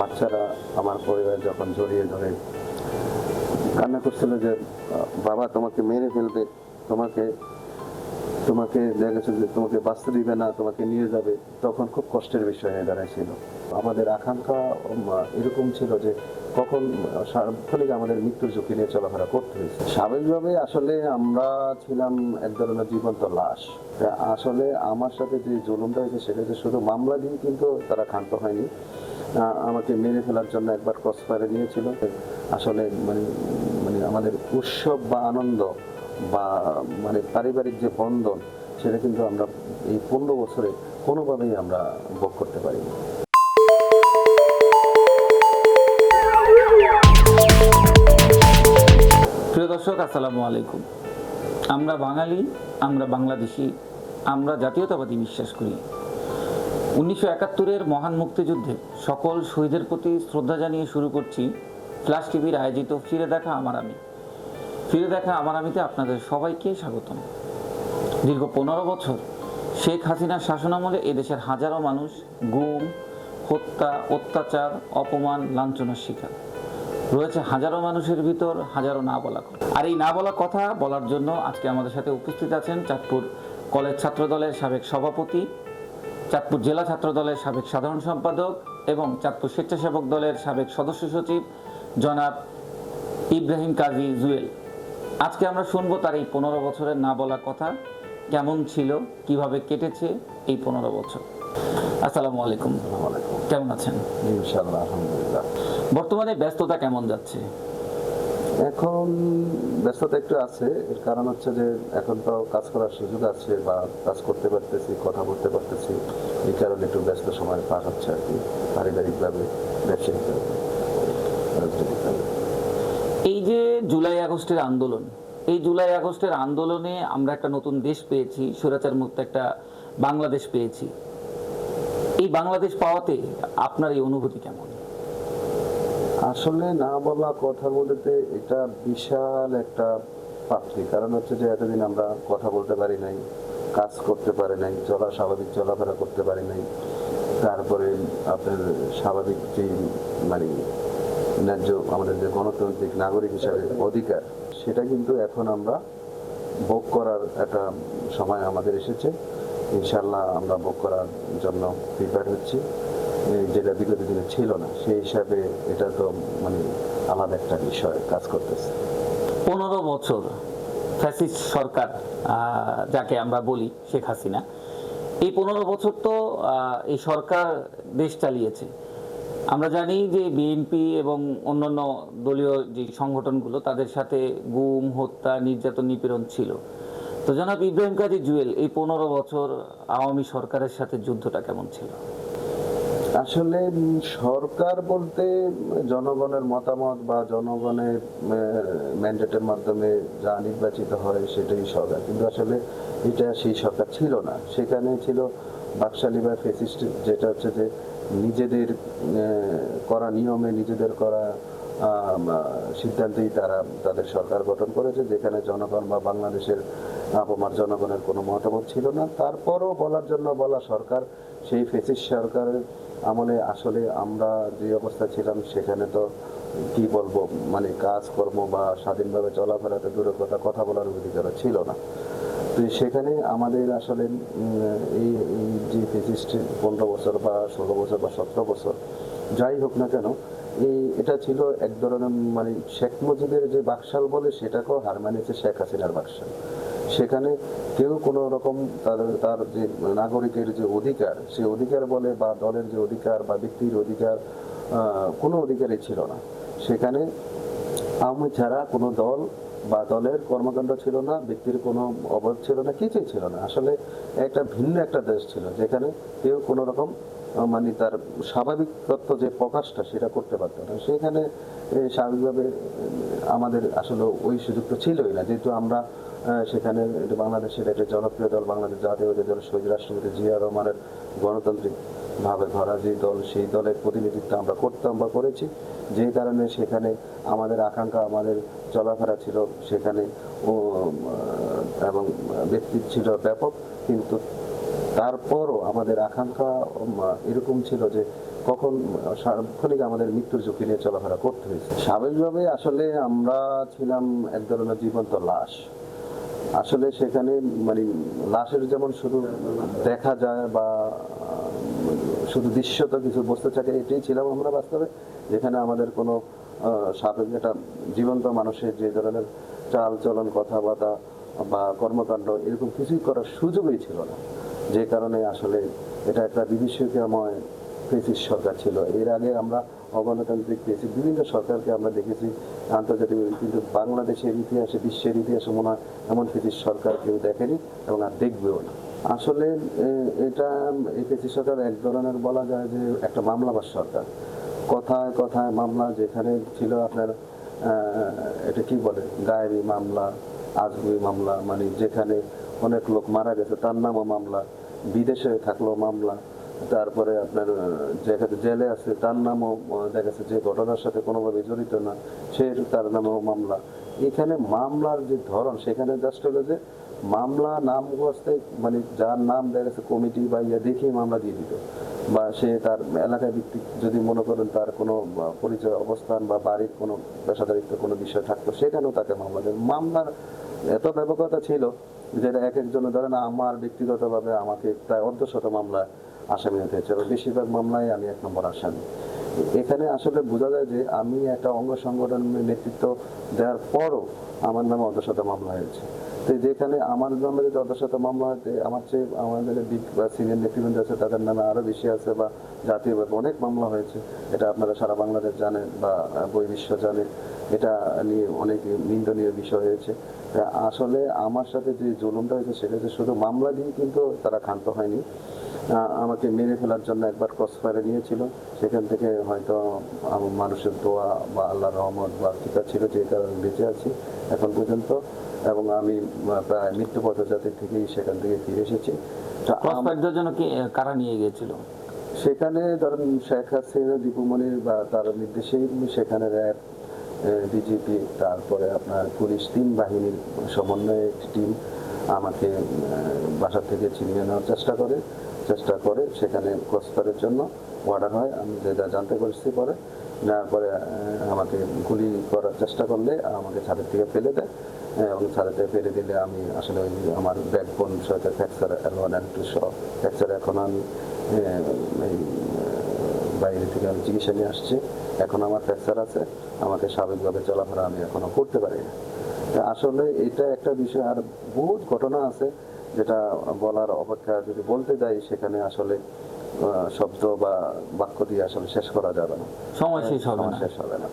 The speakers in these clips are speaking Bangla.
বাচ্চারা আমার পরিবার যখন জড়িয়ে ধরে, কান্না করছিল যে, বাবা, তোমাকে মেরে ফেলবে, তোমাকে তোমাকে দেখা যে তোমাকে বাঁচতে দিবে না, তোমাকে নিয়ে যাবে। তখন খুব কষ্টের বিষয় হয়ে দাঁড়াইছিল। আমাদের আকাঙ্ক্ষা এরকম ছিল যে, কখন সার্বক্ষণিক আমাদের মৃত্যুর ঝুঁকি নিয়ে চলাফেরা করতে হয়েছে। স্বাভাবিকভাবে আসলে আমরা ছিলাম এক ধরনের জীবন্ত লাশ। আসলে আমার সাথে যে জুলুমটা হয়েছে, সেটা যে শুধু মামলা দিয়ে কিন্তু তারা ক্ষান্ত হয়নি। আমাকে মেরে ফেলার জন্য একবার ক্রস ফায়ারে দিয়েছিল আসলে মানে মানে আমাদের উৎসব বা আনন্দ বা মানে পারিবারিক যে বন্ধন, সেটা কিন্তু আমরা এই পনেরো বছরে কোনোভাবেই আমরা ভোগ করতে পারিনি। প্রিয় দর্শক, আসসালামু আলাইকুম। আমরা বাঙালি, আমরা বাংলাদেশি, আমরা জাতীয়তাবাদী বিশ্বাস করি। উনিশশো একাত্তরের মহান মুক্তিযুদ্ধে সকল শহীদের প্রতি শ্রদ্ধা জানিয়ে শুরু করছি ফ্ল্যাশ টিভির আয়োজিত ফিরে দেখা আমার আমি। ফিরে দেখা আমার আমিতে আপনাদের সবাইকে স্বাগতম। দীর্ঘ পনেরো বছর শেখ হাসিনার শাসনামলে এদেশের হাজারো মানুষ গুম, হত্যা, অত্যাচার, অপমান, লাঞ্ছনার শিকার। রয়েছে হাজারো মানুষের ভিতর হাজারো না বলা কথা আর এই না বলা কথা বলার জন্য আজকে আমাদের সাথে উপস্থিত আছেন চাঁদপুর কলেজ ছাত্রদলের সাবেক সভাপতি চাঁদপুর জেলা ছাত্র দলের সাবেক সাধারণ সম্পাদক এবং চাঁদপুর স্বেচ্ছাসেবক দলের সাবেক সদস্য সচিব জনাব ইব্রাহিম কাজী জুয়েল। আজকে আমরা শুনব তার এই পনেরো বছরের না বলা কথা কেমন ছিল কীভাবে কেটেছে এই পনেরো বছর। আসসালামু আলাইকুম। কেমন আছেন? বর্তমানে ব্যস্ততা কেমন যাচ্ছে? এখন ব্যস্ততা একটু আছে, এর কারণ হচ্ছে যে এখন তো কাজ করার সুযোগ আছে বা কাজ করতে পারতেছি, কথা বলতে পারতেছি, এই কারণে একটু ব্যস্ত সময় পার হচ্ছে আর কি, পারিবারিকভাবে, ব্যবসায়িকভাবে এই যে জুলাই আগস্টের আন্দোলন, এই জুলাই আগস্টের আন্দোলনে আমরা একটা নতুন দেশ পেয়েছি, স্বৈরাচার মুক্ত একটা বাংলাদেশ পেয়েছি। এই বাংলাদেশ পাওয়াতে আপনার এই অনুভূতি কেমন? আসলে না বলা কথার মধ্যে এটা বিশাল একটা প্রাপ্তি কারণ হচ্ছে যে এতদিন আমরা কথা বলতে পারি নাই, কাজ করতে পারি নাই, চলা স্বাভাবিক, চলাফেরা করতে পারি নাই। তারপরে আপনার স্বাভাবিক যে মানে ন্যায্য আমাদের যে গণতান্ত্রিক নাগরিক হিসাবে অধিকার, সেটা কিন্তু এখন আমরা ভোগ করার একটা সময় আমাদের এসেছে। ইনশাল্লাহ আমরা ভোগ করার জন্য প্রিপেয়ার হচ্ছি। যেটা বিগত দিনে ছিল না, সেই হিসাবে এটা তো মানে আলাদা একটা বিষয় কাজ করতেছে। পনেরো বছর ফ্যাসিস্ট সরকার যাকে আমরা বলি শেখ হাসিনা, এই পনেরো বছর তো এই সরকার দেশ চালিয়েছে। আমরা জানি যে বিএনপি এবং অন্যান্য দলীয় যে সংগঠনগুলো তাদের সাথে গুম, হত্যা, নির্যাতন, নিপীড়ন ছিল। তো জনাব ইব্রাহিম কাজী জুয়েল, এই পনেরো বছর আওয়ামী সরকারের সাথে যুদ্ধটা কেমন ছিল? আসলে সরকার বলতে জনগণের মতামত বা জনগণের ম্যান্ডেটের মাধ্যমে যা নির্বাচিত হয় সেটাই সরকার। কিন্তু আসলে এটা সেই সরকার ছিল না। সেখানে ছিল বাকশালী বা ফেসিস্ট যেটা হচ্ছে যে নিজেদের করা নিয়মে নিজেদের করা সিদ্ধান্তেই তারা, তাদের সরকার গঠন করেছে, যেখানে জনগণ বা বাংলাদেশের আপামার জনগণের কোনো মতামত ছিল না। তারপরও বলার জন্য বলা সরকার, সেই ফেসিস সরকারের আমলে আসলে আমরা যে অবস্থা ছিলাম, সেখানে তো কি বলব মানে কাজকর্ম বা স্বাধীনভাবে চলাফেরাতে দূরের কথা কথা বলার অধিকার ছিল না। তো সেখানে আমাদের আসলে এই যে ফিজিস্ট পনেরো বছর বা ষোলো বছর বা সতেরো বছর, যাই হোক না কেন, এই, এটা ছিল এক ধরনের মানে শেখ মুজিবের যে বাকশাল বলে, সেটাকেও হার মানিয়েছে শেখ হাসিনার বাকশাল। সেখানে কেউ কোনো রকম তার তার যে নাগরিকের যে অধিকার, সে অধিকার বলে বা দলের যে অধিকার বা ব্যক্তির অধিকার কোনো অধিকারই ছিল না। সেখানে আওয়ামী ছাড়া কোনো দল বা দলের কর্মকাণ্ড ছিল না, ব্যক্তির কোনো অবরোধ ছিল না, কিছুই ছিল না। আসলে একটা ভিন্ন একটা দেশ ছিল, যেখানে কেউ কোনো রকম মানে তার স্বাভাবিক তত্ত্ব যে প্রকাশটা সেটা করতে পারতো না। সেখানে স্বাভাবিকভাবে আমাদের আসলে ওই সুযোগ তো ছিলই না। যেহেতু আমরা সেখানে বাংলাদেশের একটা জনপ্রিয় দল, বাংলাদেশ জাতীয় দল শহীদ রাষ্ট্রপতি জিয়া রহমানের গণতান্ত্রিক ভাবে ধরা যে দল, সেই দলের প্রতিনিধিত্ব আমরা করতাম বা করেছি। যে কারণে সেখানে আমাদের আকাঙ্ক্ষা, আমাদের চলাফেরা ছিল সেখানে, ও এবং ব্যক্তি ছিল ব্যাপক। কিন্তু তারপরও আমাদের আকাঙ্ক্ষা এরকম ছিল যে কখন সার্বক্ষণিক আমাদের মৃত্যুর ঝুঁকি নিয়ে চলাফেরা করতে হয়েছে। স্বাভাবিকভাবে আসলে আমরা ছিলাম এক ধরনের জীবন্ত লাশ। আসলে সেখানে মানে লাশের যেমন শুধু দেখা যায় বা শুধু দৃশ্যত কিছু বস্তু থাকে, এটাই ছিলাম আমরা বাস্তবে। যেখানে আমাদের কোনো স্বাভাবিক একটা জীবন্ত মানুষের যে ধরনের চাল চলন কথাবার্তা বা কর্মকাণ্ড, এরকম কিছুই করার সুযোগই ছিল না। যে কারণে আসলে এটা একটা বিভীষিকাময় ফেসিস সরকার ছিল। এর আগে আমরা অগণতান্ত্রিক পেয়েছি বিভিন্ন সরকারকে আমরা দেখেছি আন্তর্জাতিক কিন্তু বাংলাদেশের ইতিহাসে, বিশ্বের ইতিহাসে মনে হয় এমন ফেসিস সরকার কেউ দেখেনি এবং আর দেখবেও না। আসলে এটা, এই ফেসিস সরকার এক ধরনের বলা যায় যে একটা মামলাবাস সরকার। কথায় কথায় মামলা যেখানে ছিল আপনার এটা কি বলে? গায়েবী মামলা, আজগুবি মামলা মানে যেখানে অনেক লোক মারা গেছে, তার নামও মামলা, বিদেশে থাকল মামলা, তারপরে আপনার যেখানে জেলে আছে, তার নামও দেখা যাচ্ছে যে ঘটনার সাথে কোনোভাবে জড়িত না, সে তার নামেও মামলা। এখানে মামলার যে ধরন, সেখানে জাস্ট হলো যে মামলা নাম বসতে মানে যার নাম দেখা গেছে কমিটি বা ইয়ে দেখেই মামলা দিয়ে দিত। বা সে তার এলাকা ভিত্তিক যদি মনে করেন তার কোনো পরিচয়, অবস্থান বা বাড়ির কোনো পেশাদারিত্ব কোনো বিষয় থাকতো, সেখানেও তাকে মামলা দেয়। মামলার এত ব্যাপকতা ছিল যেটা এক একজনের ধরেন আমার ব্যক্তিগতভাবে আমাকে প্রায় অর্ধশত মামলায় আসামি হতে হয়েছে বেশিরভাগ মামলায় আমি এক নম্বর আসামি। এখানে আসলে বোঝা যায় যে আমি একটা অঙ্গ সংগঠনের নেতৃত্ব দেওয়ার পরও আমার নামে অর্ধশত মামলা হয়েছে। তো যেখানে আমার নামে যদি অর্ধশত মামলা হয়েছে আমার চেয়ে আমাদের বা সিনিয়র নেতৃবৃন্দ আছে, তাদের নামে আরও বেশি আছে, বা জাতীয়ভাবে অনেক মামলা হয়েছে। এটা আপনারা সারা বাংলাদেশ জানেন, বা বই বিশ্ব জানেন। এটা নিয়ে অনেক নিন্দনীয় বিষয় হয়েছে। আসলে আমার সাথে যে জুলুমটা হয়েছে সেটা হচ্ছে শুধু মামলা দিয়ে কিন্তু তারা ক্ষান্ত হয়নি। আমাকে মেরে ফেলার জন্য একবার ক্রস ফায়ারে নিয়েছিল। সেখান থেকে হয়তো আমার মানুষের দোয়া বা আল্লাহ রহমত বা টিকা ছিল যে কারণে বেঁচে আছি এখন পর্যন্ত। এবং আমি প্রায় মৃত্যু পথযাত্রী থেকেই সেখান থেকে ফিরে এসেছি। জন্য কি কারা নিয়ে গিয়েছিল? সেখানে ধরেন শেখ হাসিনা দীপুমণির বা তার নির্দেশেই সেখানে র্যাব বিজেপি, তারপরে আপনার পুলিশ, তিন বাহিনীর সমন্বয়ে একটি টিম আমাকে বাসা থেকে ছিনিয়ে নেওয়ার চেষ্টা করে চেষ্টা করে সেখানে ক্রসফায়ারের জন্য অর্ডার হয়। আমি যেটা জানতে পারছি পরে, নেওয়ার পরে আমাকে গুলি করার চেষ্টা করলে আমাকে ছাদের থেকে ফেলে দেয়। এবং ছাদেতে ফেলে দিলে আমি আসলে ওই আমার ব্যাকবোন সাথে ফ্র্যাকচার ওয়ান অ্যান্ড টু সহ ফ্র্যাকচার এখন আমি এই বাইরে থেকে আমি চিকিৎসা নিয়ে আসছি। এখন আমার ফ্র্যাকচার আছে আমাকে স্বাভাবিকভাবে চলাফেরা আমি এখনও করতে পারি না। আসলে এটা একটা বিষয় আর বহুত ঘটনা আছে যেটা বলার অপেক্ষা যদি বলতে যাই সেখানে আসলে শব্দ বা বাক্য দিয়ে আসলে শেষ করা যাবে না। সময় শেষ হবে না। শেষ হবে না।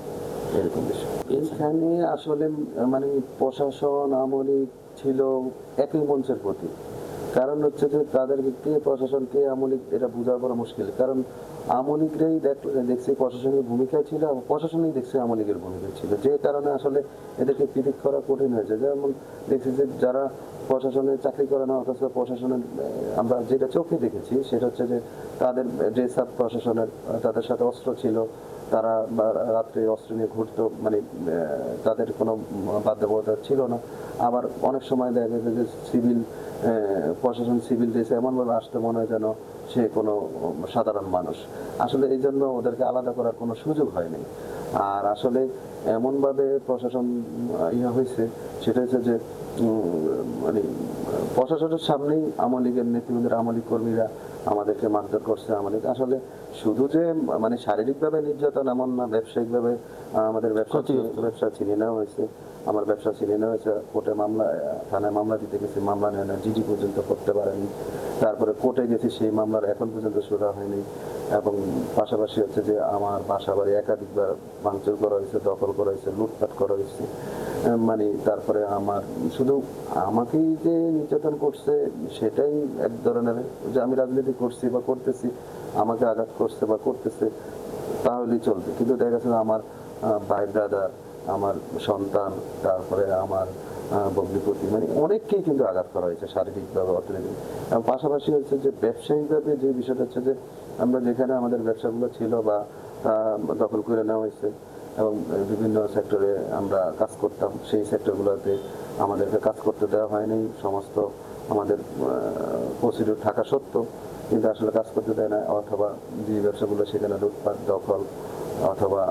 এরকম বিষয়। এখানে আসলে মানে প্রশাসন আমলিক ছিল একই মঞ্চের প্রতি। কারণ হচ্ছে যে তাদের কে প্রশাসন কে আমলিক এটা বোঝা বড় মুশকিল। কারণ দেখ- দেখছে প্রশাসনের ভূমিকা ছিল এবং প্রশাসনই দেখছে আমলিকের ভূমিকা ছিল। যে কারণে আসলে এদেরকে পৃথক করা কঠিন হয়েছে। যেমন দেখছি যে যারা প্রশাসনে চাকরি করে না, অথচ প্রশাসনের আমরা যেটা চোখে দেখেছি সেটা হচ্ছে যে তাদের যে আপ প্রশাসনের তাদের সাথে অস্ত্র ছিল। তারা রাত্রে অস্ত্র নিয়ে ঘুরতো মানে তাদের কোনো বাধ্যবাধকতা ছিল না। আবার অনেক সময় দেখা গেছে যে সিভিল প্রশাসন সিভিল ড্রেসে এমনভাবে আসতে মনে হয় যেন সে কোনো সাধারণ মানুষ। আসলে এই জন্য ওদেরকে আলাদা করার কোনো সুযোগ হয়নি। আর আসলে এমনভাবে প্রশাসন ইয়া হয়েছে, সেটা হচ্ছে যে মানে প্রশাসনের সামনেই আওয়ামী লীগের নেতৃবৃন্দের আওয়ামী কর্মীরা আমাদেরকে মারধর করছে আমাদের আসলে শুধু যে মানে শারীরিকভাবে নির্যাতন এমন না ব্যবসায়িকভাবে আমাদের ব্যবসা। ব্যবসা ছিনিয়ে নেওয়া হয়েছে। আমার ব্যবসা ছিনিয়ে নেওয়া হয়েছে। কোর্টে মামলা থানায় মামলা দিতে গেছি। মামলা নেয় না জিডি পর্যন্ত করতে পারেনি। তারপরে কোর্টে গেছি। সেই মামলার এখন পর্যন্ত শুরু হয়নি। এবং পাশাপাশি হচ্ছে যে আমার বাসা বাড়ি একাধিকবার ভাঙচুর করা হয়েছে দখল করা হয়েছে লুটপাট করা হয়েছে। মানে তারপরে আমার শুধু আমাকেই যে নির্যাতন করছে সেটাই এক ধরনের যে আমি রাজনীতি করছি বা করতেছি আমাকে আঘাত করছে বা করতেছে তাহলেই চলবে। কিন্তু দেখা গেছে আমার ভাই ব্রাদার আমার সন্তান তারপরে আমার আহ, ভগ্নিপতি মানে অনেককেই কিন্তু আঘাত করা হয়েছে শারীরিকভাবে অর্থনৈতিক। পাশাপাশি হচ্ছে যে ব্যবসায়িকভাবে যে বিষয়টা হচ্ছে যে আমরা যেখানে আমাদের ব্যবসাগুলো ছিল বা দখল করে নেওয়া হয়েছে এবং বিভিন্ন সেক্টরে আমরা কাজ করতাম সেই সেক্টরগুলোতে আমাদেরকে কাজ করতে দেওয়া হয়নি। সমস্ত আমাদের প্রসিডিউর থাকা সত্ত্বেও কিন্তু আসলে কাজ করতে দেয় না, অথবা যে ব্যবসাগুলো সেখানে লুটপাট, দখল, অথবা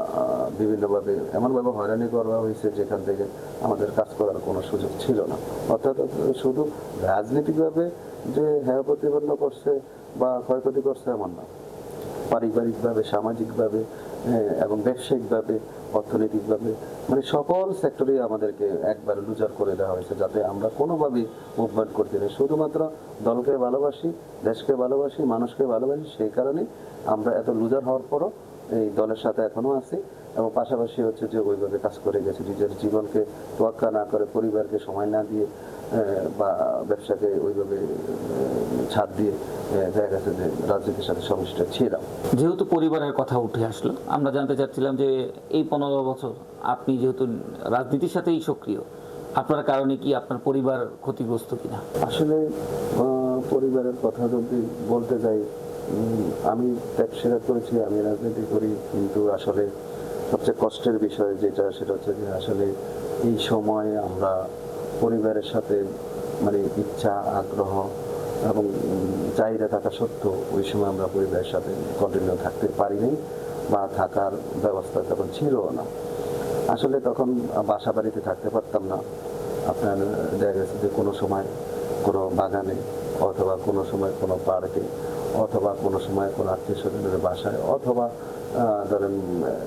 বিভিন্নভাবে এমনভাবে হয়রানি করা হয়েছে যেখান থেকে আমাদের কাজ করার কোনো সুযোগ ছিল না। অর্থাৎ শুধু রাজনীতিকভাবে যে হ্যাঁ প্রতিপন্ন করছে বা ক্ষয়ক্ষতি করছে এমন না। পারিবারিকভাবে, সামাজিকভাবে এবং ব্যবসায়িকভাবে, অর্থনৈতিকভাবে মানে সকল সেক্টরেই আমাদেরকে একবার লুজার করে দেওয়া হয়েছে যাতে আমরা কোনোভাবেই মুভমেন্ট করতে পারি। শুধুমাত্র দলকে ভালোবাসি, দেশকে ভালোবাসি, মানুষকে ভালোবাসি, সেই কারণে আমরা এত লুজার হওয়ার পরও এই দলের সাথে এখনও আছি এবং পাশাপাশি হচ্ছে যে ওইভাবে কাজ করে গেছি। নিজের জীবনকে তোয়াক্কা না করে, পরিবারকে সময় না দিয়ে বা ব্যবসাকে ওইভাবে ছাড় দিয়ে দেখা গেছে যে রাজনীতির সাথে সংশ্লিষ্ট ছিলাম যেহেতু পরিবারের কথা উঠে আসলো আমরা জানতে চাচ্ছিলাম যে এই পনেরো বছর আপনি যেহেতু রাজনীতির সাথেই সক্রিয় আপনার কারণে কি আপনার পরিবার ক্ষতিগ্রস্ত কিনা? আসলে পরিবারের কথা যদি বলতে যাই আমি স্বীকার করেছি আমি রাজনীতি করি কিন্তু আসলে সবচেয়ে কষ্টের বিষয় যেটা সেটা হচ্ছে যে আসলে এই সময় আমরা পরিবারের সাথে মানে ইচ্ছা, আগ্রহ এবং চাহিদা থাকা সত্ত্বেও ওই সময় আমরা পরিবারের সাথে কন্টিনিউ থাকতে পারিনি বা থাকার ব্যবস্থা তখন ছিল না। আসলে তখন বাসা বাড়িতে থাকতে পারতাম না। আপনার দেখা গেছে যে কোনো সময় কোনো বাগানে অথবা কোনো সময় কোনো পার্কে অথবা কোনো সময় কোনো আত্মীয় স্বজনের বাসায় অথবা ধরেন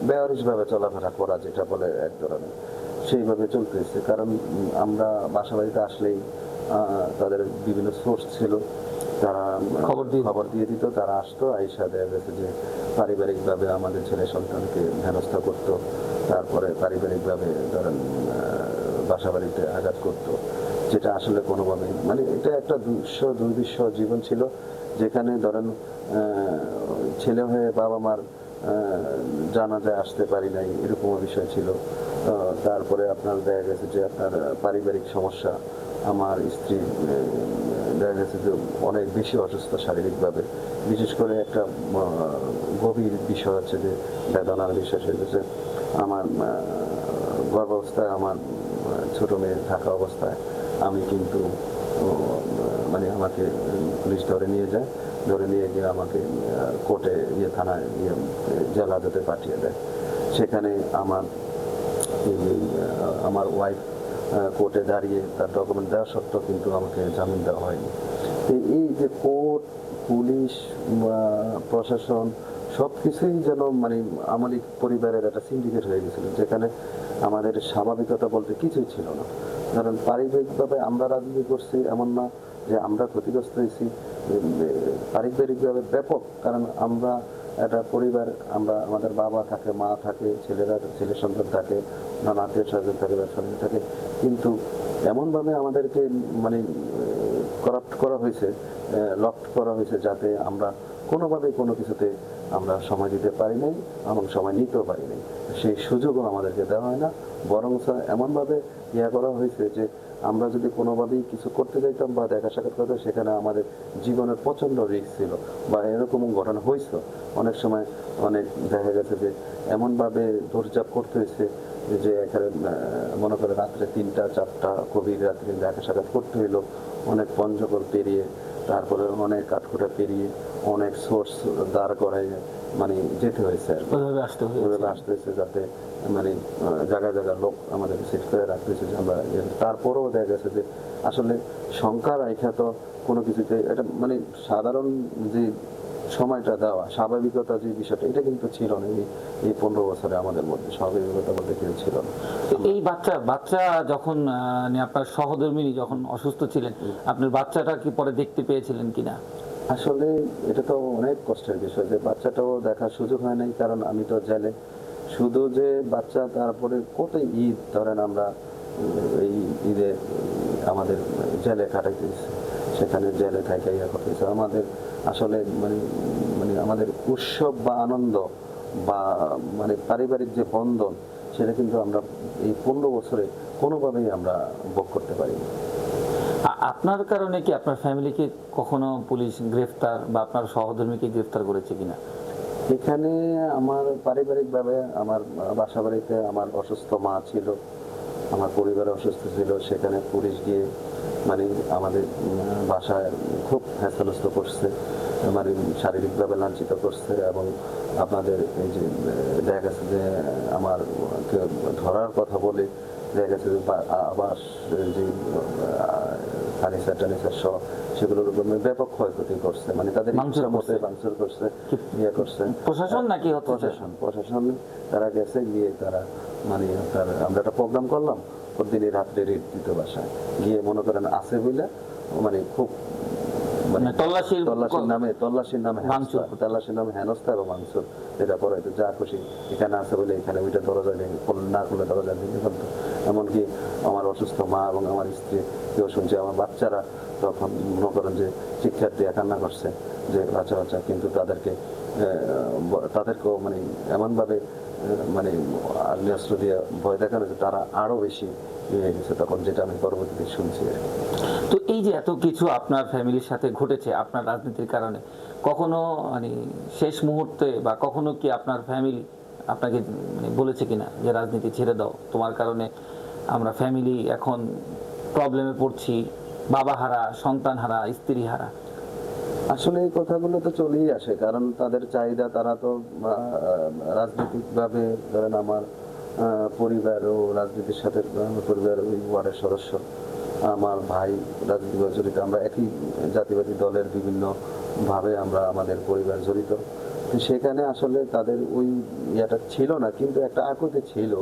বেয়ারিশভাবে চলাফেরা করা যেটা বলে এক ধরনের। সেইভাবে চলতেছে। কারণ আমরা বাসা বাড়িতে আসলেই তাদের বিভিন্ন সোর্স ছিল। তারা খবর দিয়ে খবর দিয়ে দিত তারা আসতো আইসা দেখা গেছে যে পারিবারিকভাবে আমাদের ছেলে সন্তানকে হেনস্থা করতো তারপরে পারিবারিকভাবে ধরেন বাসা বাড়িতে আঘাত করতো। যেটা আসলে কোনোভাবে মানে এটা একটা দুঃস্ব দুর্বিশ্ব জীবন ছিল যেখানে ধরেন ছেলে হয়ে বাবা মার জানাজায় আসতে পারি নাই এরকমও বিষয় ছিল। তারপরে আপনার দেখা গেছে যে আপনার পারিবারিক সমস্যা, আমার স্ত্রী দেখা গেছে যে অনেক বেশি অসুস্থ শারীরিকভাবে। বিশেষ করে একটা গভীর বিষয় হচ্ছে যে বেদনার বিষয় সেটা আমার গর্ভাবস্থায় আমার ছোট মেয়ে থাকা অবস্থায় আমি কিন্তু মানে আমাকে পুলিশ ধরে নিয়ে যায়। ধরে নিয়ে গিয়ে আমাকে কোর্টে ইয়ে থানায় ইয়ে জেলা হাজতে পাঠিয়ে দেয়। সেখানে আমার আমার ওয়াইফ কোর্টে দাঁড়িয়ে তার ডকুমেন্ট দেওয়া সত্ত্বেও কিন্তু আমাকে জামিন দেওয়া হয়নি। এই যে কোর্ট পুলিশ প্রশাসন সব কিছুই যেন মানে আমলিক পরিবারের একটা সিন্ডিকেট হয়ে গেছিল, যেখানে আমাদের স্বাভাবিকতা বলতে কিছুই ছিল না। কারণ পারিবারিকভাবে আমরা রাজনীতি করছি এমন না যে আমরা ক্ষতিগ্রস্ত হয়েছি পারিবারিকভাবে ব্যাপক। কারণ আমরা একটা পরিবার, আমরা আমাদের বাবা থাকে, মা থাকে, ছেলেরা, ছেলে সন্তান থাকে, নানা আত্মীয় স্বজন থাকে ব্যবসা বাণিজ্য থাকে। কিন্তু এমনভাবে আমাদেরকে মানে করাপ্ট করা হয়েছে লক করা হয়েছে যাতে আমরা কোনোভাবেই কোনো কিছুতে আমরা সময় দিতে পারি নাই এবং সময় নিতেও পারি নাই। সেই সুযোগও আমাদেরকে দেওয়া হয় না। বরং এমনভাবে ইয়া করা হয়েছে যে আমরা যদি কোনোভাবেই কিছু করতে যাইতাম বা দেখা সাক্ষাৎ করতাম সেখানে আমাদের জীবনের প্রচণ্ড রিস্ক ছিল বা এরকম ঘটনা হয়েছে অনেক সময় অনেক দেখা গেছে যে এমনভাবে দৌড়চাপ করতে হয়েছে যে এখানে মনে করে রাত্রে তিনটা, চারটা, গভীর রাত্রে দেখা সাক্ষাৎ করতে হইল, অনেক পঞ্চকর পেরিয়ে তারপরে অনেক কাঠখোটা পেরিয়ে অনেক সোর্স দাঁড় করাই মানে যেতে হয়েছে আর। ওইভাবে আসতে হয়েছে ওইভাবে হয়েছে যাতে মানে জায়গায় জায়গায় লোক আমাদের সেট করে রাখতে হয়েছে আমরা ইয়ে- তারপরেও দেখা গেছে যে আসলে সংখ্যা রাখা তো কোনো কিছুতে এটা মানে সাধারণ যে সময়টা দেওয়া স্বাভাবিকতা যে বিষয়টা এটা কিন্তু ছিল না এই এই পনেরো বছরে আমাদের মধ্যে স্বাভাবিকতা বলতে কেউ ছিল না। তো এই বাচ্চা বাচ্চা যখন মানে আপনার সহধর্মিনী যখন অসুস্থ ছিলেন আপনার বাচ্চাটা কি পরে দেখতে পেয়েছিলেন কিনা? আসলে এটা তো অনেক কষ্টের বিষয় যে বাচ্চাটাও দেখার সুযোগ হয় নাই কারণ আমি তো জেলে। শুধু যে বাচ্চা তারপরে কত ঈদ ধরেন আমরা এই ঈদে আমাদের জেলে কাটাইতেছি সেখানে জেলে থাকে ইয়া করতেছে আমাদের আসলে মানে মানে আমাদের উৎসব বা আনন্দ বা মানে পারিবারিক যে বন্ধন সেটা কিন্তু আমরা এই পনেরো বছরে কোনোভাবেই আমরা ভোগ করতে পারিনি। আ- আপনার কারণে কি আপনার ফ্যামিলিকে কখনো পুলিশ গ্রেফতার বা আপনার সহধর্মীকে গ্রেফতার করেছে কিনা? এখানে আমার পারিবারিকভাবে আমার বাসা বাড়িতে আমার অসুস্থ মা ছিল। আমার পরিবার অসুস্থ ছিল সেখানে পুলিশ গিয়ে মানে আমাদের বাসায় খুব হেস্তনস্ত করছে মানে শারীরিকভাবে লাঞ্ছিত করছে এবং আপনাদের এই যে দেখা গেছে যে আমার ধরার কথা বলে দেখা গেছে যে আবাস যে ফার্নিচার টার্নিচার সহ সেগুলোর উপর ব্যাপক ক্ষয়ক্ষতি করছে মানে তাদের ভাঙচুর ইচ্ছা মতে করছে। ইয়ে করছে প্রশাসন নাকি প্রশাসন প্রশাসন তারা গেছে গিয়ে তারা মানে তার আমরা একটা প্রোগ্রাম করলাম ওর দিনে রাত্রে রেট দিতে বাসায়। গিয়ে মনে করেন আছে বলে মানে খুব মানে তল্লাশির তল্লাশির নামে তল্লাশির নামে ভাঙচুর। হেনস্থা, তল্লাশির নামে হেনস্থা এবং ভাঙচুর। যা খুশি এখানে আছে বলে এখানে ওইটা দরজা ভেঙে না খুলে দরজা ভেঙে ফেলতো এমনকি আমার অসুস্থ মা এবং আমার স্ত্রী কেউ শুনছে আমার বাচ্চারা তখন মনে করেন যে শিক্ষার্থী কান্না করছে যে বাচ্চা বাচ্চা কিন্তু তাদেরকে তাদেরকেও মানে এমনভাবে মানে আগ্নেয়াস্ত্র দিয়ে ভয় দেখানো যে তারা আরও বেশি হয়ে গেছে তখন যেটা আমি পরবর্তীতে শুনছি তো এই যে এত কিছু আপনার ফ্যামিলির সাথে ঘটেছে আপনার রাজনীতির কারণে, কখনো মানে শেষ মুহূর্তে বা কখনো কি আপনার ফ্যামিলি আপনাকে মানে বলেছে কিনা যে রাজনীতি ছেড়ে দাও? তোমার কারণে আমরা ফ্যামিলি এখন প্রবলেমে পড়ছি, বাবা হারা, সন্তান হারা, স্ত্রী হারা। আসলে এই কথাগুলো তো চলেই আসে, কারণ তাদের চাহিদা, তারা তো রাজনৈতিক ভাবে ধরেন আমার পরিবার ও রাজনীতির সাথে পরিবার ওই ওয়ার্ডের সদস্য, আমার ভাই রাজনীতি জড়িত, আমরা একই জাতিবাদী দলের বিভিন্ন ভাবে আমরা আমাদের পরিবার জড়িত। তো সেখানে আসলে তাদের ওই ইয়েটা ছিল না, কিন্তু একটা আকুতি ছিল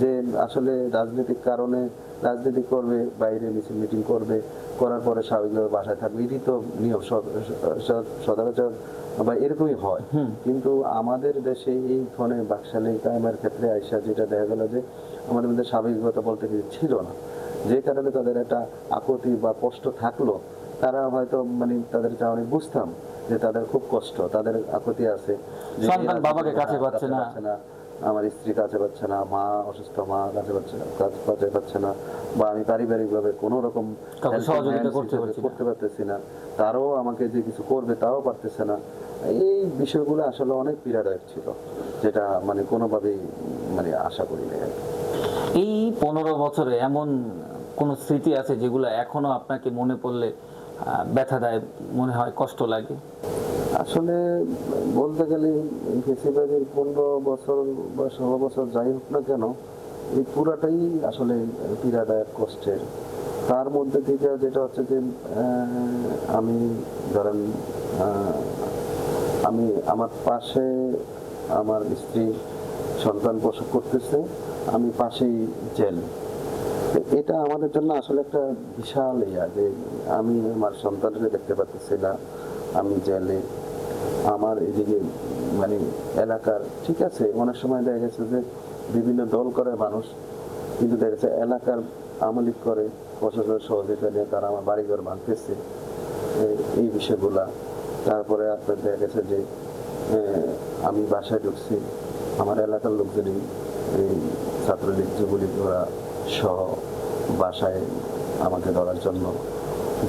যে আসলে রাজনৈতিক কারণে রাজনীতি করবে বাইরে মিছিল, মিটিং করবে করার পরে স্বাভাবিকভাবে বাসায় থাকবে। এটি তো নিয়ম স- স- সচরাচর বা এরকমই হয়। কিন্তু আমাদের দেশে এই ফোনে বাকশালী কায়েমের ক্ষেত্রে আইসা যেটা দেখা গেল যে আমাদের মধ্যে স্বাভাবিকতা বলতে কিছু ছিল না। যে কারণে তাদের একটা আকুতি বা কষ্ট থাকল তারা হয়তো মানে তাদের চাওয়ানি বুঝতাম যে তাদের খুব কষ্ট তাদের আকুতি আছে। সন্তান বাবাকে কাছে পাচ্ছে না। আমার স্ত্রী কাছে পাচ্ছে না মা অসুস্থ মা কাছে পাচ্ছে কাছে পাচ্ছে না বা আমি পারিবারিক ভাবে কোনো রকম সহযোগিতা করতে পারতেছি না। তারও আমাকে যে কিছু করবে তাও পারতেছে না। এই বিষয়গুলো আসলে অনেক পীড়াদায়ক ছিল যেটা মানে কোনোভাবেই মানে আশা করি না এই পনেরো বছরে এমন কোন স্মৃতি আছে যেগুলো এখনও আপনাকে মনে পড়লে ব্যথা দেয় মনে হয় কষ্ট লাগে? আসলে বলতে গেলে ফেসিবাদের পনেরো বছর বা ষোলো বছর যাই হোক না কেন এই পুরাটাই আসলে পীড়াদায়ক কষ্টের। তার মধ্যে থেকে যেটা হচ্ছে যে আমি ধরেন আমি আমার পাশে আমার স্ত্রী সন্তান প্রসব করতেছে, আমি পাশেই জেল। এটা আমাদের জন্য আসলে একটা বিশাল ইয়া যে, আমি আমার সন্তানকে দেখতে পাচ্ছি না, আমি জেলে। আমার এদিকে মানে এলাকার, ঠিক আছে, অনেক সময় দেখা গেছে যে বিভিন্ন দল করে মানুষ, কিন্তু দেখা গেছে এলাকার আমলিক করে প্রশাসনের সহযোগিতা নিয়ে তারা আমার বাড়িঘর ভাঙতেছে এই বিষয়গুলা। তারপরে আপনার দেখা গেছে যে আমি বাসায় ঢুকছি, আমার এলাকার লোকজনই, এই ছাত্রলীগ, যুবলীগ ওরা সহ বাসায় আমাকে ধরার জন্য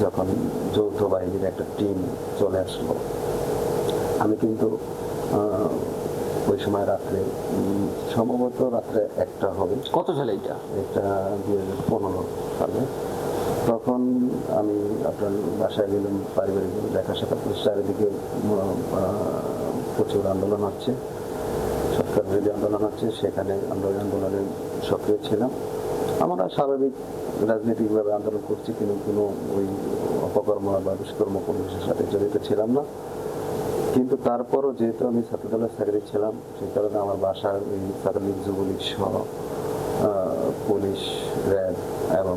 যখন যৌথ বাহিনীর একটা টিম চলে আসলো। আমি কিন্তু ওই সময় রাত্রে সম্ভবত রাত্রে একটা হবে। কত সালে এটা? এটা দুই হাজার পনেরো সালে। তখন আমি আপনার বাসায় গেলাম পারিবারিক দেখা সাক্ষাৎ চারিদিকে প্রচুর আন্দোলন হচ্ছে। সরকার বিরোধী আন্দোলন হচ্ছে সেখানে আমরা ওই আন্দোলনে সক্রিয় ছিলাম। আমরা স্বাভাবিক রাজনৈতিকভাবে আন্দোলন করছি কিন্তু কোনো ওই অপকর্ম বা দুষ্কর্ম কোনো সাথে জড়িত ছিলাম না। কিন্তু তারপরও যেহেতু আমি ছাত্রদলের চাকরি ছিলাম সেই কারণে আমার বাসার ওই ছাত্রলীগ যুবলীগ সহ পুলিশ, র্যাব এবং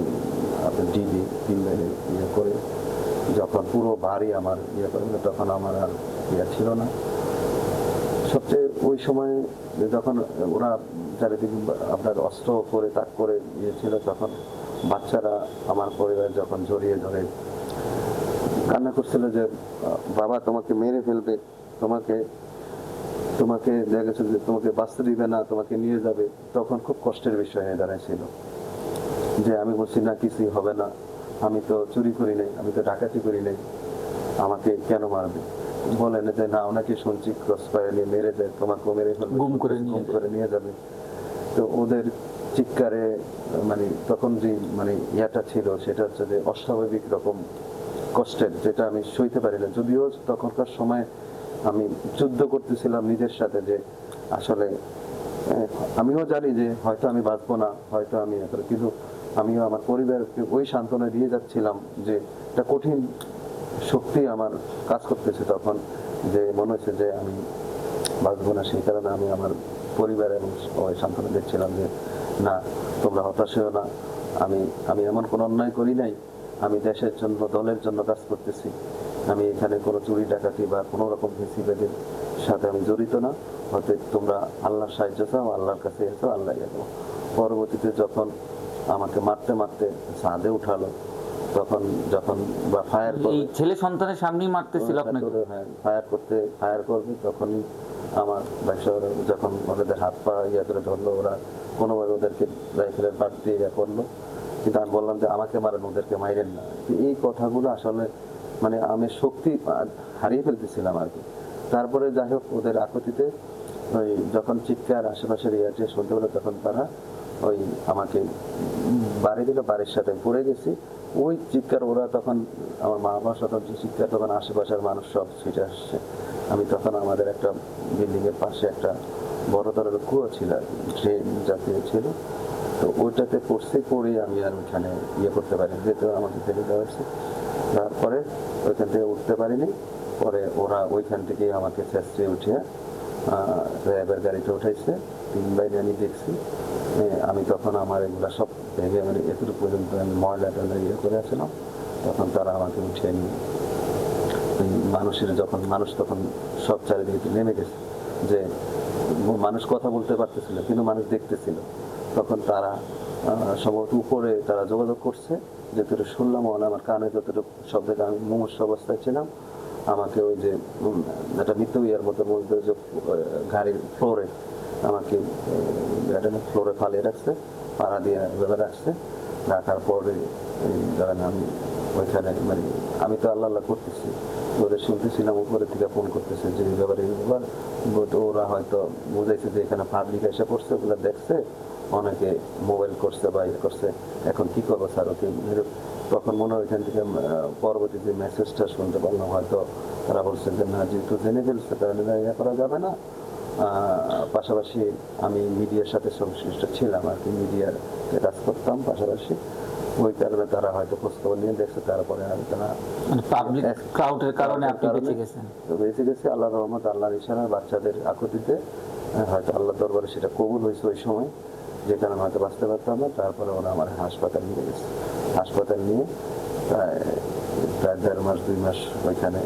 আপনার ডিবি তিন ইয়ে করে যখন পুরো বাড়ি আমার ইয়ে করে, তখন আমার আর ইয়ে ছিল না। সবচেয়ে ওই সময় যখন ওরা চারিদিকে আপনার অস্ত্র করে তাক করে ইয়ে ছিল, তখন বাচ্চারা আমার পরিবার যখন জড়িয়ে ধরে কান্না করছিল যে বাবা তোমাকে মেরে ফেলবে তোমাকে তোমাকে দেখা গেছে যে তোমাকে বাঁচতে দিবে না তোমাকে নিয়ে যাবে। তখন খুব কষ্টের বিষয় হয়ে দাঁড়াইছিল। যে আমি বলছি না কিছুই হবে না। আমি তো চুরি করি নাই আমি তো ডাকাতি করি নাই। আমাকে কেন মারবে? বলেন যে না ওনাকে শুনছি ক্রস ফায়ার নিয়ে মেরে দেয় তোমাকে মেরে ফেলবে গুম করে গুম করে নিয়ে যাবে। তো ওদের চিৎকারে মানে তখন যে মানে ইয়াটা ছিল সেটা হচ্ছে যে অস্বাভাবিক রকম কষ্টের, যেটা আমি সইতে পারি না। যদিও তখনকার সময় আমি যুদ্ধ করতেছিলাম নিজের সাথে যে আসলে আমিও জানি যে হয়তো আমি বাঁচবো না, হয়তো আমি কিন্তু আমিও আমার পরিবারকে ওই সান্ত্বনা দিয়ে যাচ্ছিলাম যে একটা কঠিন শক্তি আমার কাজ করতেছে তখন, যে মনে হচ্ছে যে আমি বাঁচবো না, সেই কারণে আমি আমার পরিবার এবং সবাই সান্ত্বনা দিচ্ছিলাম যে, না, তোমরা হতাশ হও না, আমি আমি এমন কোনো অন্যায় করি নাই। আমি দেশের জন্য দলের জন্য কাজ করতেছি। আমি এখানে কোনো চুরি ডাকাতি বা কোনো রকম ফেসিবাদের সাথে আমি জড়িত না। হয়তো তোমরা আল্লাহর সাহায্য চাও আল্লাহর কাছে এসো আল্লাহ গেল পরবর্তীতে যখন আমাকে মারতে মারতে সাদে উঠালো তখন যখন বা ফায়ার ছেলে সন্তানের সামনেই মারতেছিল আপনাকে? ফায়ার করতে ফায়ার করবে তখনই আমার ব্যবসা যখন ওদের হাত পা ইয়ে করে ধরলো ওরা কোনোভাবে ওদেরকে রাইফেলের বাদ দিয়ে ইয়ে করল। কিন্তু আমি বললাম যে আমাকে মারেন, ওদেরকে মাইরেন না। এই কথাগুলো আসলে মানে আমি শক্তি হারিয়ে ফেলতেছিলাম আর কি। তারপরে যাই হোক, ওদের আকতিতে ওই যখন চিৎকার, আশেপাশের ইয়াতে শুনতে পেল তখন তারা ওই আমাকে বাড়ি দিল, বাড়ির সাথে পড়ে গেছি। ওই চিৎকার, ওরা তখন আমার মা বাবার সাথে যে চিৎকার, তখন আশেপাশের মানুষ সব ছুটে আসছে। আমি তখন আমাদের একটা বিল্ডিং এর পাশে একটা বড় ধরনের কুয়ো ছিল ট্রেন জাতীয় ছিল। তো ওইটাতে পড়ছে পড়ে আমি আর ওইখানে ইয়ে করতে পারি যেহেতু আমাকে ফেলে দেওয়া হয়েছে। তারপরে ওইখান থেকে উঠতে পারিনি। পরে ওরা ওইখান থেকে আমাকে চেষ্টায় উঠিয়ে র্যাবের গাড়িতে উঠাইছে। তিন বাইরে আমি দেখছি। আমি তখন আমার এগুলো সব ভেঙে মানে এতটুকু পর্যন্ত আমি ময়লা টয়লা ইয়ে করে আসলাম। তখন তারা আমাকে উঠিয়ে নিয়ে মানুষের যখন, মানুষ তখন সব চারিদিকে নেমে গেছে। যে, মানুষ কথা বলতে পারতেছিল, কিন্তু মানুষ দেখতেছিল। তখন তারা সম্ভবত উপরে তারা যোগাযোগ করছে। যেটুকু শুনলাম ওখানে আমার কানে যতটুকু শব্দ আমি মুমূর্ষ অবস্থায় ছিলাম, আমাকে ওই যে একটা মৃত্যু ইয়ার মতো বলতে যে গাড়ির ফ্লোরে আমাকে ফ্লোরে ফালিয়ে রাখছে, পাড়া দিয়ে এভাবে রাখছে। রাখার পরে ধরেন আমি ওইখানে মানে আমি তো আল্লাহ আল্লাহ করতেছি, ওদের শুনতেছিলাম, উপরে থেকে ফোন করতেছে যে ব্যাপার ওরা হয়তো বুঝাইছে যে, এখানে পাবলিক এসে পড়ছে, ওগুলো দেখছে। অনেকে মোবাইল করছে বা ইয়ে করছে এখন কি করব স্যার ওকে তখন মনে হয় ওইখান থেকে পরবর্তী যে মেসেজটা শুনতে পারলাম হয়তো তারা বলছে যে না যেহেতু জেনে ফেলছে তাহলে ইয়ে করা যাবে না। পাশাপাশি আমি মিডিয়ার সাথে সংশ্লিষ্ট ছিলাম আর কি মিডিয়ার কাজ করতাম পাশাপাশি ওই কারণে তারা হয়তো খোঁজখবর নিয়ে দেখছে তারপরে আর তারা মানে পাবলিক ক্রাউডের কারণে আপনি বেঁচে গেছেন। বেঁচে গেছে আল্লাহ রহমত আল্লাহর ইশারা বাচ্চাদের আকুতিতে হয়তো আল্লাহ দরবারে সেটা কবুল হয়েছে ওই সময়। যে কারণে হয়তো বাঁচতে পারতাম না, তারপরে ওরা আমার হাসপাতাল নিয়ে গেছে। হাসপাতাল নিয়ে প্রায় প্রায় দেড় মাস, দুই মাস ওইখানে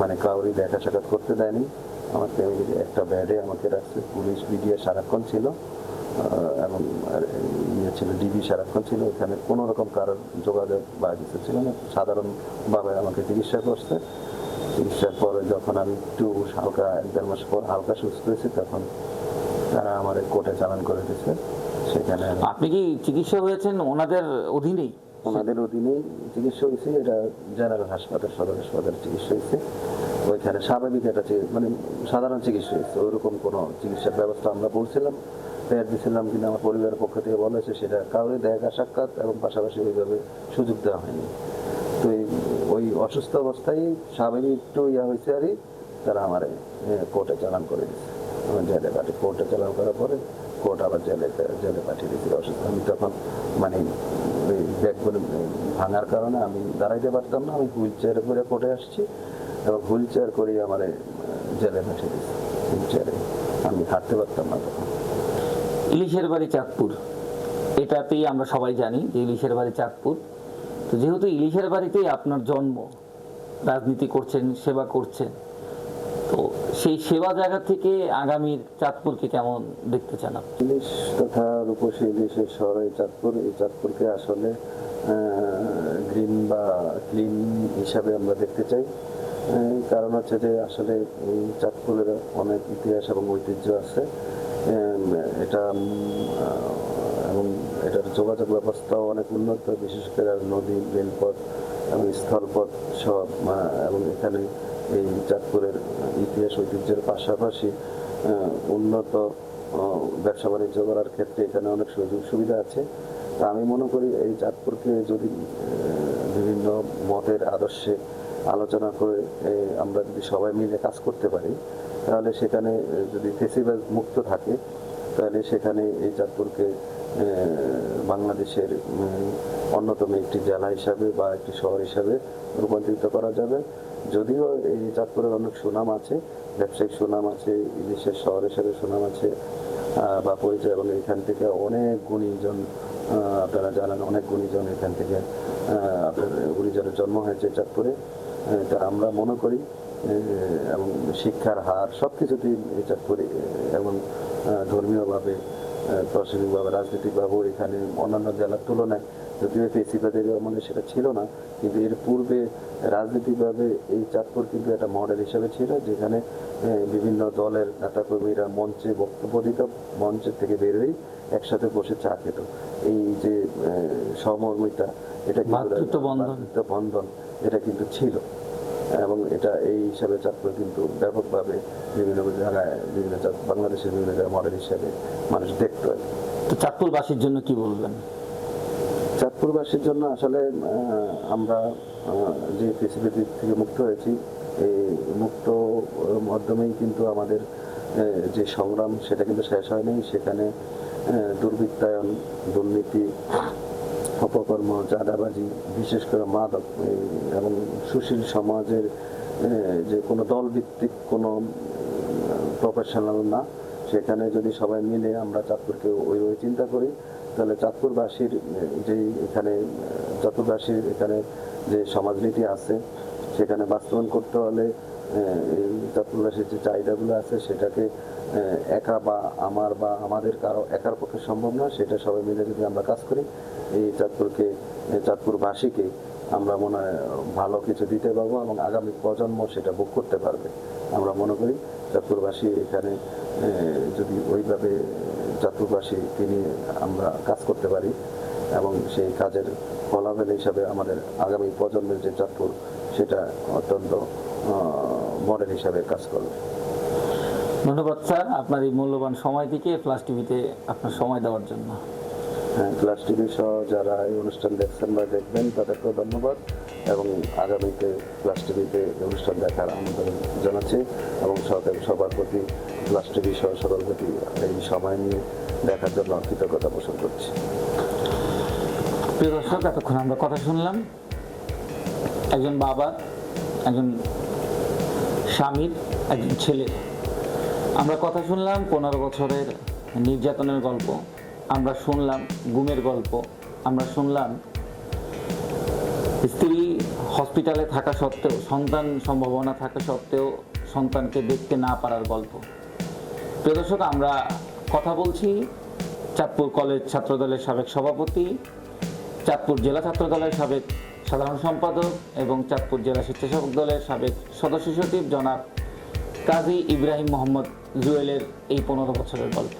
মানে কাউরি দেখা সাক্ষাৎ করতে দেয়নি। আমার ফ্যামিলির একটা ব্যাডে আমাকে রাখছে, পুলিশ মিডিয়া সারাক্ষণ ছিল এবং ইয়ে ছিল ডিবি সারাক্ষণ ছিল। ওখানে কোনো রকম কারোর যোগাযোগ বা কিছু ছিল না। সাধারণভাবে আমাকে চিকিৎসা করছে। চিকিৎসার পরে যখন আমি একটু হালকা এক দেড় মাস পর হালকা সুস্থ হয়েছি, তখন তারা আমার কোর্টে চালান করে দিচ্ছে সেখানে আপনি কি চিকিৎসা হয়েছেন? ওনাদের অধীনেই? ওনাদের অধীনেই চিকিৎসা হয়েছে। এটা জেনারেল হাসপাতাল সদর হাসপাতাল চিকিৎসা হয়েছে। ওইখানে স্বাভাবিক একটা মানে সাধারণ চিকিৎসা হয়েছে। ওইরকম কোনো চিকিৎসার ব্যবস্থা আমরা বলছিলাম পেয়ার দিয়েছিলাম কিন্তু আমার পরিবারের পক্ষ থেকে বলা হয়েছে সেটা কাউরে দেখা সাক্ষাৎ এবং পাশাপাশি ওইভাবে সুযোগ দেওয়া হয়নি। তো ওই অসুস্থ অবস্থায় স্বাভাবিক একটু ইয়া হয়েছে আরই তারা আমার কোর্টে চালান করে দিয়েছে। আমার পাঠিয়ে কোর্টে চালান করার পরে কোর্ট আবার জেলে জেলে পাঠিয়ে দিয়েছিল অসুস্থ। আমি তখন মানে ওই ব্যাগগুলো ভাঙার কারণে আমি দাঁড়াইতে পারতাম না, আমি হুইল চেয়ারে করে কোর্টে আসছি এবং হুইল চেয়ার করে আমার জেলে পাঠিয়ে দিয়েছে। হুইল চেয়ারে আমি হাঁটতে পারতাম না তখন। ইলিশের বাড়ি চাঁদপুর। এটাতেই আমরা সবাই জানি যে ইলিশের বাড়ি চাঁদপুর। তো যেহেতু ইলিশের বাড়িতেই আপনার জন্ম, রাজনীতি করছেন, সেবা করছেন তো সেই সেবা জায়গা থেকে আগামীর চাঁদপুরকে কেমন দেখতে চান আপনি? ইলিশ তথা রূপসী ইলিশের শহর এই চাঁদপুর, এই চাঁদপুরকে আসলে গ্রিন বা ক্লিন হিসাবে আমরা দেখতে চাই। কারণ হচ্ছে যে আসলে চাঁদপুরের অনেক ইতিহাস এবং ঐতিহ্য আছে। এটা এবং এটার যোগাযোগ ব্যবস্থাও অনেক উন্নত, বিশেষ করে নদী, রেলপথ এবং স্থলপথ সব এবং এখানে এই চাঁদপুরের ইতিহাস ঐতিহ্যের পাশাপাশি উন্নত ব্যবসা বাণিজ্য করার ক্ষেত্রে এখানে অনেক সুযোগ সুবিধা আছে। তা আমি মনে করি এই চাঁদপুরকে যদি বিভিন্ন মতের আদর্শে আলোচনা করে আমরা যদি সবাই মিলে কাজ করতে পারি, তাহলে সেখানে যদি ফেসিবাল মুক্ত থাকে, তাহলে সেখানে এই চাঁদপুরকে বাংলাদেশের অন্যতম একটি জেলা হিসাবে বা একটি শহর হিসাবে রূপান্তরিত করা যাবে। যদিও এই চাঁদপুরের অনেক সুনাম আছে, ব্যবসায়িক সুনাম আছে ইলিশের শহর হিসেবে সুনাম আছে বা পরিচয়, এবং এখান থেকে অনেক গুণীজন আপনারা জানেন অনেক গুণীজন এখান থেকে আপনার গুণীজনের জন্ম হয়েছে চাঁদপুরে। তা আমরা মনে করি এবং শিক্ষার হার সব কিছুতেই এই চাঁদপুরে, এবং ধর্মীয়ভাবে প্রশাসনিকভাবে, রাজনৈতিকভাবেও এখানে অন্যান্য জেলার তুলনায় যদিও পেসিবাদের মানে সেটা ছিল না কিন্তু এর পূর্বে রাজনৈতিকভাবে এই চাঁদপুর কিন্তু একটা মডেল হিসেবে ছিল যেখানে বিভিন্ন দলের নেতাকর্মীরা মঞ্চে বক্তব্য দিত মঞ্চের থেকে বেরোই একসাথে বসে চা খেত এই যে আহ, সমমর্মিতা এটা কিন্তু বন্ধন। এটা কিন্তু ছিল এবং এটা এই হিসাবে চাঁদপুর কিন্তু ব্যাপকভাবে বিভিন্ন জায়গায় বিভিন্ন বাংলাদেশের বিভিন্ন জায়গায় মডেল হিসাবে মানুষ দেখতো। তো চাঁদপুরবাসীর জন্য কি বলবেন চাঁদপুরবাসীর জন্য আসলে আমরা যে পৃথিবীর দিক থেকে মুক্ত হয়েছি, এই মুক্ত মাধ্যমেই কিন্তু আমাদের যে সংগ্রাম সেটা কিন্তু শেষ হয়নি। সেখানে দুর্বৃত্তায়ন, দুর্নীতি, অপকর্ম, চাঁদাবাজি, বিশেষ করে মাদক এবং সুশীল সমাজের যে কোনো দলভিত্তিক কোনো প্রফেশনাল না, সেখানে যদি সবাই মিলে আমরা চাঁদপুরকে ওই ওই চিন্তা করি তাহলে চাঁদপুরবাসীর আহ, যে এখানে চাঁদপুরবাসীর এখানে যে সমাজনীতি আছে সেখানে বাস্তবায়ন করতে হলে এই চাঁদপুরবাসীর যে চাহিদাগুলো আছে সেটাকে একা বা আমার বা আমাদের কারও একার পক্ষে সম্ভব না সেটা সবাই মিলে যদি আমরা কাজ করি এই চাঁদপুরকে চাঁদপুরবাসীকে আমরা মনে হয় ভালো কিছু দিতে পারব এবং আগামী প্রজন্ম সেটা ভোগ করতে পারবে। আমরা মনে করি চাঁদপুরবাসী এখানে যদি ওইভাবে চাঁদপুরবাসীকে তিনি আমরা কাজ করতে পারি এবং সেই কাজের ফলাফল হিসাবে আমাদের আগামী প্রজন্মের যে চাঁদপুর সেটা অত্যন্ত মডেল হিসাবে কাজ করবে। ধন্যবাদ স্যার আপনার এই মূল্যবান সময় থেকে প্লাস টিভিতে আপনার সময় দেওয়ার জন্য। হ্যাঁ ক্লাস টিভি সহ যারা এই অনুষ্ঠান দেখছেন বা দেখবেন তাদেরকেও ধন্যবাদ। এবং আগামীতে ক্লাস টিভিতে অনুষ্ঠান দেখার আমন্ত্রণ জানাচ্ছি এবং সরকার সবার প্রতি ক্লাস টিভি সহ সবার প্রতি এই সময় নিয়ে দেখার জন্য কৃতজ্ঞতা পোষণ করছি। প্রিয় দর্শক, এতক্ষণ আমরা কথা শুনলাম। একজন বাবা, একজন স্বামীর, একজন ছেলে। আমরা কথা শুনলাম পনেরো বছরের নির্যাতনের গল্প। আমরা শুনলাম গুমের গল্প। আমরা শুনলাম স্ত্রী হসপিটালে থাকা সত্ত্বেও, সন্তান সম্ভাবনা থাকা সত্ত্বেও সন্তানকে দেখতে না পারার গল্প। প্রিয় দর্শক, আমরা কথা বলছি চাঁদপুর কলেজ ছাত্রদলের সাবেক সভাপতি, চাঁদপুর জেলা ছাত্রদলের সাবেক সাধারণ সম্পাদক এবং চাঁদপুর জেলা স্বেচ্ছাসেবক দলের সাবেক সদস্য সচিব জনাব কাজী ইব্রাহিম মোহাম্মদ জুয়েলের এই পনেরো বছরের গল্প।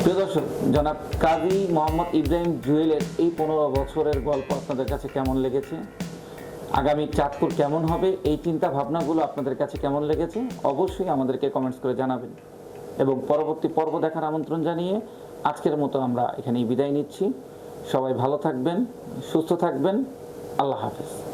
প্রিয় দর্শক, জনাব কাজী মোহাম্মদ ইব্রাহিম জুয়েলের এই পনেরো বছরের গল্প আপনাদের কাছে কেমন লেগেছে? আগামী চাঁদপুর কেমন হবে, এই চিন্তা ভাবনাগুলো আপনাদের কাছে কেমন লেগেছে, অবশ্যই আমাদেরকে কমেন্টস করে জানাবেন। এবং পরবর্তী পর্ব দেখার আমন্ত্রণ জানিয়ে আজকের মতো আমরা এখানেই বিদায় নিচ্ছি। সবাই ভালো থাকবেন, সুস্থ থাকবেন, আল্লাহ হাফেজ।